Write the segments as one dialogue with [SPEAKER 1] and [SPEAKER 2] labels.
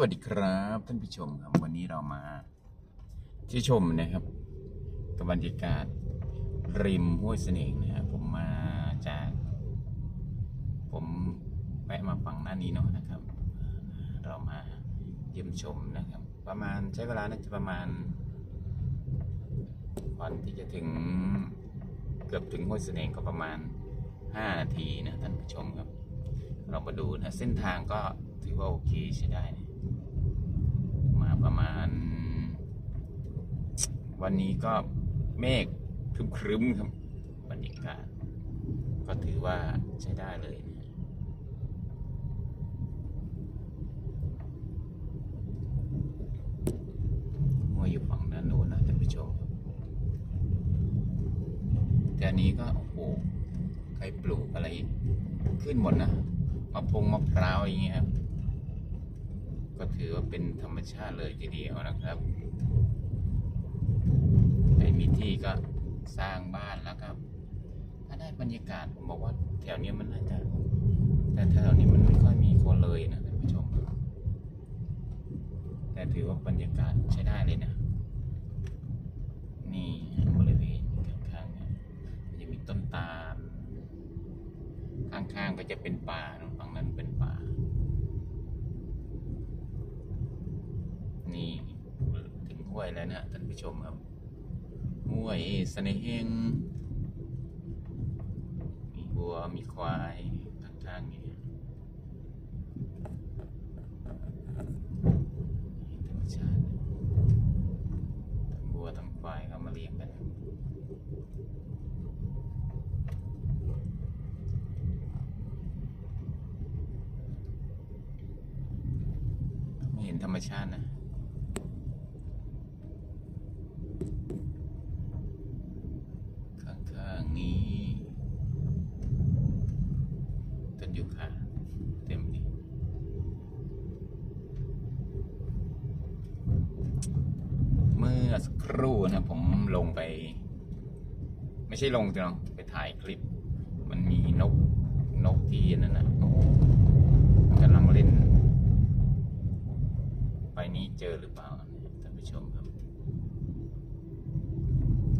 [SPEAKER 1] วัสดีครับท่านผู้ชมครับวันนี้เรามาที่ชมนะครับกับบรรยากาศริมห้วยเสน่ห์นะครับผมมาจาก ผมแวะมาฝั่งหน้านี้เนาะนะครับ เรามาเยี่ยมชมนะครับ ประมาณใช้เวลาน่าจะประมาณก่อนที่จะถึงเกือบถึงห้วยเสน่ห์ก็ประมาณ 5 นาทีนะท่านผู้ชมครับ เรามาดูนะเส้นทางก็ถือว่าโอเคใช้ได้นะ ประมาณ วันนี้ก็เมฆครึ้มๆครับบรรยากาศก็ถือว่าใช้ได้เลยนะมัวอยู่ฝั่งด้านโน้นนะท่านผู้ชมแต่นนี้ก็โอ้โหใครปลูกอะไรขึ้นหมดนะมะพงมะพร้าวอย่างเงี้ยครับ ก็ถือว่าเป็นธรรมชาติเลยทีเดียวนะครับใครมีที่ก็สร้างบ้านแล้วครับ ถ้าได้บรรยากาศผมบอกว่าแถวเนี้ยมันน่าจะ แต่แถวนี้มันไม่ค่อยมีคนเลยนะท่านผู้ชม แต่ถือว่าบรรยากาศใช้ได้เลยนะ นี่บริเวณข้างๆเนี่ยมันจะมีต้นตาล ข้างๆก็จะเป็นป่าเนอะฝั่งนั้นเป็นป่า นี่ถึงห้ วยแล้วเนะท่านผู้ชมครับห้วยเสน่ห์เฮงมีวัวมีควายข้างๆนี่ธรรมชาติทั้งวัวทั้งควายก็มาเลี้ยงกันเห็นธรรมชาตินะ ข้างๆนี้ต้นยูคาเต็มดีเมื่อสักครู่นะผม ลงไป ไม่ใช่ลงจ้ะไปถ่ายคลิป มันมีนกนกที่นั่นนะโอ้มันกำลังเล่น ไปนี้เจอหรือเปล่าท่านผู้ชมครับ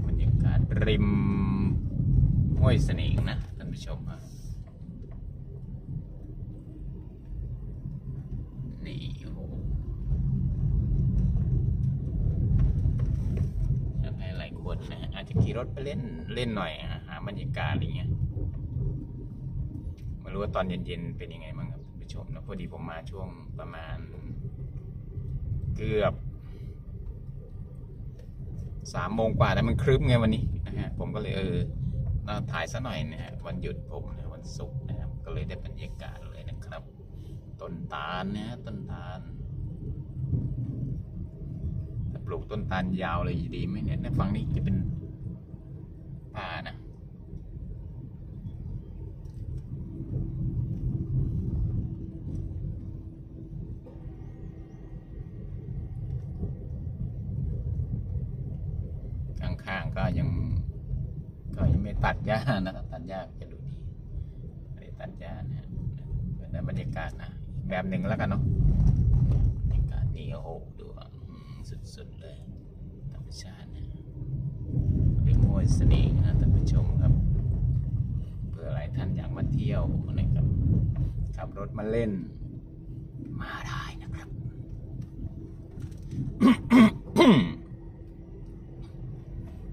[SPEAKER 1] บรรยากาศริมห้วยเสน่ห์นะท่านผู้ชมครับนี่โอ้โหอยากให้หลายคนนะอาจจะ ขี่รถไปเล่นเล่นหน่อยหาบรรยากาศอะไรเงี้ยไม่รู้ว่าตอนเย็นๆเป็นยังไงบ้างครับผู้ชมนะพอดีผมมาช่วงประมาณ เกือบสามโมงกว่าแล้วมันครึ้มไงวันนี้นะฮะผมก็เลยเออเราถ่ายซะหน่อยนะฮะวันหยุดผมนะวันศุกร์นะครับ ก็เลยได้บรรยากาศเลยนะครับ ต้นตาลนะฮะต้นตาลปลูกต้นตาลยาวเลยดีไหมเนี่ยในฝั่งนี้จะเป็น ป่านะข้างๆก็ยังก็ยังไม่ตัดหญ้านะครับตัดหญ้าจะดูดีไม่ได้ตัดหญ้านะเป็นบรรยากาศนะแบบหนึ่งแล้วกันเนาะบรรยากาศนี่โอ้โหดูสุดๆเลยธรรมชาติ ยเสน่ห์นะท่านผู้ชมครับ เพื่อหลายท่านอยากมาเที่ยวนะครับขับรถมาเล่น มาได้นะครับ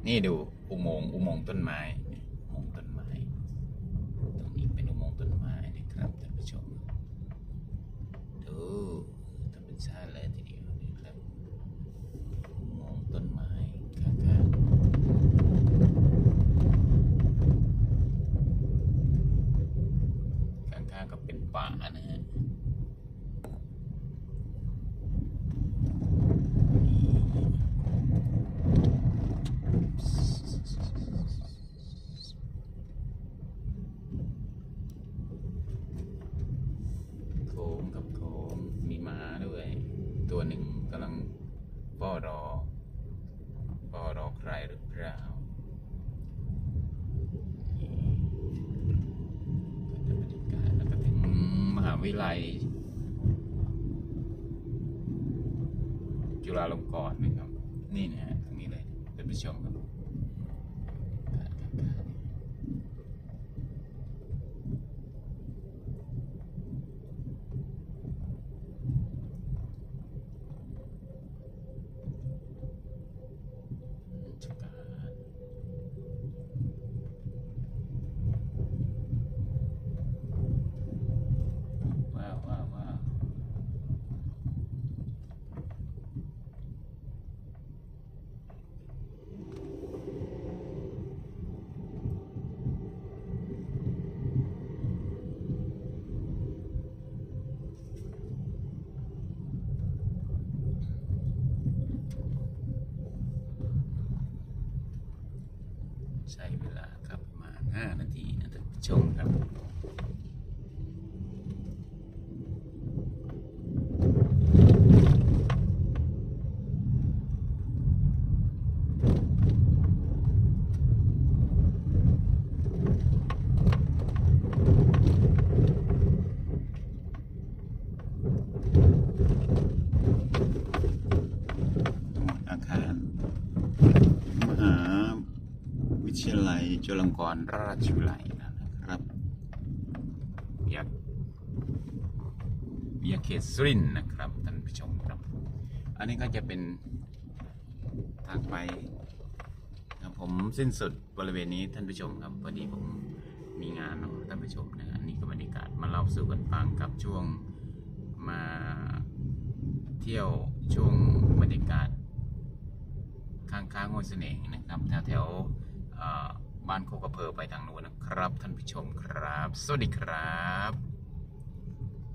[SPEAKER 1] นี่ดูอุโมงค์อุโมงค์ต้นไม้อุโมงค์ต้นไม้ ตรงนี้เป็นอุโมงค์ต้นไม้นะครับท่านผู้ชมดูธรรมชาติเลยทีเดียวนะครับอุโมงค์ต้นไม้ข้างๆข้างๆก็เป็นป่านะฮะ โค้งกับโค้งมีม้าด้วย ตัวหนึ่ง กำลังเฝ้ารอเฝ้ารอใครหรือเปล่าก็จะบรรยากาศแล้วก็ถึงมหาวิทยาลัย จุฬาลงกรณ์นะครับ นี่นะฮะตรงนี้เลยท่านผู้ชมครับ 5 นาทีนะท่านผู้ชมครับ วิทยาลัยจุฬาลงกรณราชวิทยาลัยนะครับอยากอยาเขตสุรินนะครับท่านผู้ชมครับ อันนี้ก็จะเป็นทางไปครับผมสิ้นสุดบริเวณนี้ท่านผู้ชมครับพอดีผมมีงานเนาะท่านผู้ชมนะอันนี้ก็บรรยากาศมาเล่าสู่กันฟังกับช่วงมาเที่ยวช่วงบรรยากาศ ข้างๆห้วยเสน่ห์นะครับแถวแถว บ้านโคกระเพอไปทางนู้นนะครับ ท่านผู้ชมครับ สวัสดีครับ